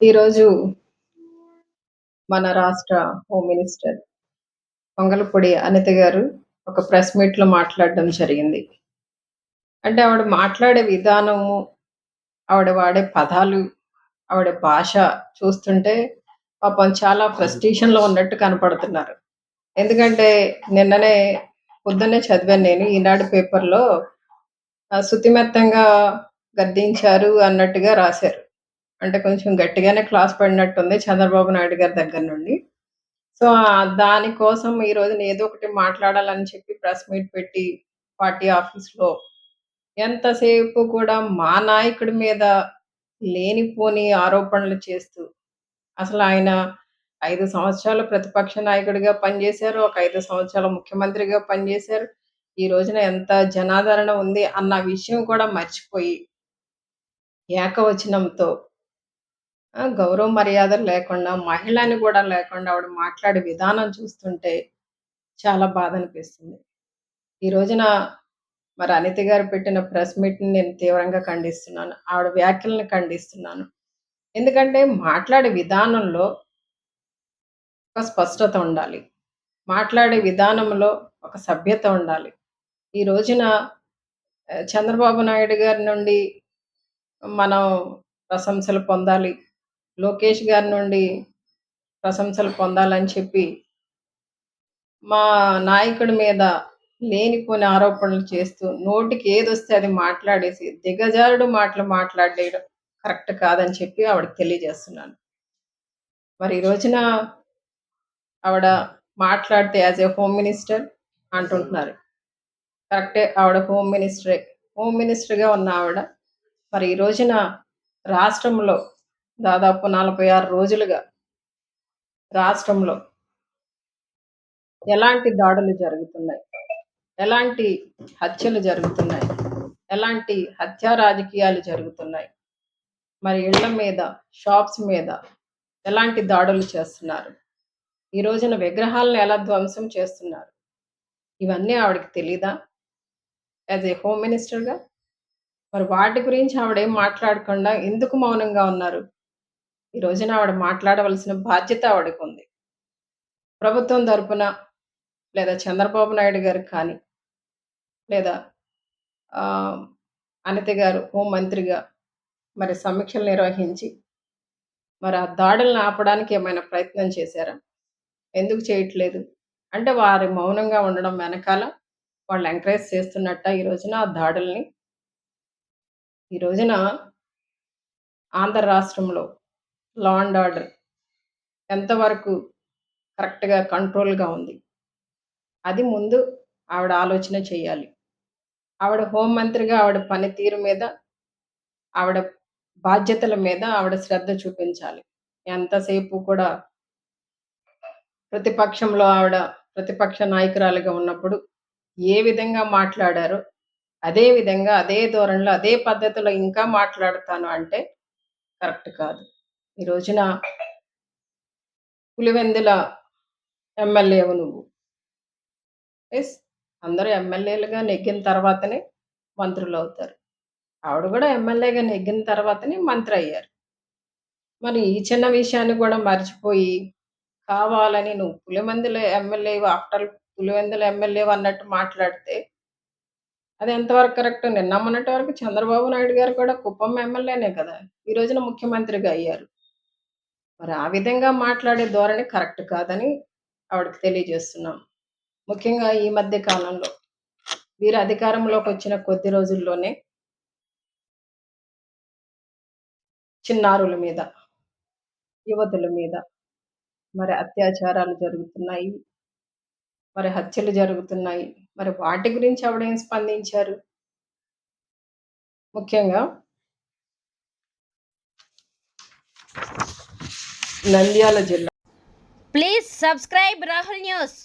ఈరోజు మన రాష్ట్ర హోమ్ మినిస్టర్ పొంగలపొడి అనిత గారు ఒక ప్రెస్ మీట్లో మాట్లాడడం జరిగింది. అంటే ఆవిడ మాట్లాడే విధానము ఆవిడ వాడే పదాలు ఆవిడ భాష చూస్తుంటే పాపం చాలా ఫ్రస్ట్రేషన్లో ఉన్నట్టు కనపడుతున్నారు. ఎందుకంటే నిన్ననే పొద్దున్నే చదివాను నేను ఈనాడు పేపర్లో సుతిమెత్తంగా శుతిమెత్తంగా గద్దించారు అన్నట్టుగా రాశారు. అంటే కొంచెం గట్టిగానే క్లాస్ పడినట్టుంది చంద్రబాబు నాయుడు గారి దగ్గర నుండి. సో దానికోసం ఈ రోజున ఏదో ఒకటి మాట్లాడాలని చెప్పి ప్రెస్ మీట్ పెట్టి పార్టీ ఆఫీస్లో ఎంతసేపు కూడా మా నాయకుడి మీద లేనిపోని ఆరోపణలు చేస్తూ అసలు ఆయన ఐదు సంవత్సరాలు ప్రతిపక్ష నాయకుడిగా పనిచేశారు ఒక ఐదు సంవత్సరాలు ముఖ్యమంత్రిగా పనిచేశారు. ఈ రోజున ఎంత జనాదరణ ఉంది అన్న విషయం కూడా మర్చిపోయి ఏకవచనంతో గౌరవ మర్యాదలు లేకుండా, మహిళని కూడా లేకుండా ఆవిడ మాట్లాడే విధానం చూస్తుంటే చాలా బాధ అనిపిస్తుంది ఈ రోజున మరి అనిత గారు పెట్టిన ప్రెస్ మీట్‌ని నేను తీవ్రంగా ఖండిస్తున్నాను. ఆవిడ వ్యాఖ్యలను ఖండిస్తున్నాను. ఎందుకంటే మాట్లాడే విధానంలో ఒక స్పష్టత ఉండాలి. మాట్లాడే విధానంలో ఒక సభ్యత ఉండాలి. ఈ రోజున చంద్రబాబు నాయుడు గారి నుండి మనం ప్రశంసలు పొందాలి. లోకేష్ గారి నుండి ప్రశంసలు పొందాలని చెప్పి మా నాయకుడి మీద లేనిపోని ఆరోపణలు చేస్తూ నోటికి ఏదొస్తే అది మాట్లాడేసి దిగజారుడు మాటలు మాట్లాడేయడం కరెక్ట్ కాదని చెప్పి ఆవిడకి తెలియజేస్తున్నాను. మరి ఈ రోజున ఆవిడ మాట్లాడితే యాజ్ ఏ హోమ్ మినిస్టర్ అంటుంటున్నారు. కరెక్టే ఆవిడ హోమ్ మినిస్టరే. హోమ్ మినిస్టర్‌గా ఉన్న ఆవిడ మరి ఈ రోజున రాష్ట్రంలో దాదాపు 46 రోజులుగా రాష్ట్రంలో ఎలాంటి దాడులు జరుగుతున్నాయి? ఎలాంటి హత్యలు జరుగుతున్నాయి? ఎలాంటి హత్యా రాజకీయాలు జరుగుతున్నాయి? మరి ఇళ్ళ మీద, షాప్స్ మీద ఎలాంటి దాడులు చేస్తున్నారు? ఈ రోజున విగ్రహాలను ఎలా ధ్వంసం చేస్తున్నారు? ఇవన్నీ ఆవిడకి తెలీదా? యాజ్ ఏ హోమ్ మినిస్టర్‌గా? మరి వాటి గురించి ఆవిడేం మాట్లాడకుండా ఎందుకు మౌనంగా ఉన్నారు? ఈ రోజున ఆవిడ మాట్లాడవలసిన బాధ్యత ఆవిడకుంది. ప్రభుత్వం తరపున లేదా చంద్రబాబు నాయుడు గారు కానీ, లేదా అనిత గారు హోం మంత్రిగా మరి సమీక్షలు నిర్వహించి, మరి ఆ దాడులను ఆపడానికి ఏమైనా ప్రయత్నం చేశారా? ఎందుకు చేయట్లేదు? అంటే వారి మౌనంగా ఉండడం వెనకాల వాళ్ళు ఎంకరేజ్ చేస్తున్నట్ట ఈ రోజున ఆ దాడుల్ని? ఈ రోజున ఆంధ్ర రాష్ట్రంలో లా అండ్ ఆర్డర్ ఎంతవరకు కరెక్ట్‌గా కంట్రోల్‌గా ఉంది? అది ముందు ఆవిడ ఆలోచన చేయాలి. ఆవిడ హోం మంత్రిగా ఆవిడ పనితీరు మీద, ఆవిడ బాధ్యతల మీద ఆవిడ శ్రద్ధ చూపించాలి. ఎంతసేపు కూడా ప్రతిపక్షంలో ఆవిడ ప్రతిపక్ష నాయకురాలుగా ఉన్నప్పుడు ఏ విధంగా మాట్లాడారో, అదే విధంగా, అదే ధోరణిలో, అదే పద్ధతిలో ఇంకా మాట్లాడతాను అంటే కరెక్ట్ కాదు. ఈ రోజున పులివెందుల ఎమ్మెల్యేవు నువ్వు. ఎస్ అందరూ ఎమ్మెల్యేలుగా నెగ్గిన తర్వాతనే మంత్రులు అవుతారు ఆవిడ కూడా ఎమ్మెల్యేగా నెగ్గిన తర్వాతనే మంత్రి అయ్యారు మరి ఈ చిన్న విషయాన్ని కూడా మర్చిపోయి, కావాలని నువ్వు పులివెందుల ఎమ్మెల్యే ఆఫ్టర్ పులివెందుల ఎమ్మెల్యేవి అన్నట్టు మాట్లాడితే అది ఎంతవరకు కరెక్ట్? నిన్న మొన్నటి వరకు చంద్రబాబు నాయుడు గారు కూడా కుప్పం ఎమ్మెల్యేనే కదా! ఈ రోజున ముఖ్యమంత్రిగా అయ్యారు. మరి ఆ విధంగా మాట్లాడే ధోరణి కరెక్ట్ కాదని ఆవిడకి తెలియజేస్తున్నాం. ముఖ్యంగా ఈ మధ్య కాలంలో వీరు అధికారంలోకొచ్చిన కొద్ది రోజుల్లోనే చిన్నారుల మీద, యువతుల మీద మరి అత్యాచారాలు జరుగుతున్నాయి. మరి హత్యలు జరుగుతున్నాయి. మరి వాటి గురించి ఆవిడేం స్పందించారు? ముఖ్యంగా నంద్యాల జిల్లా ప్లీజ్ సబ్స్క్రైబ్ రాహుల్ న్యూస్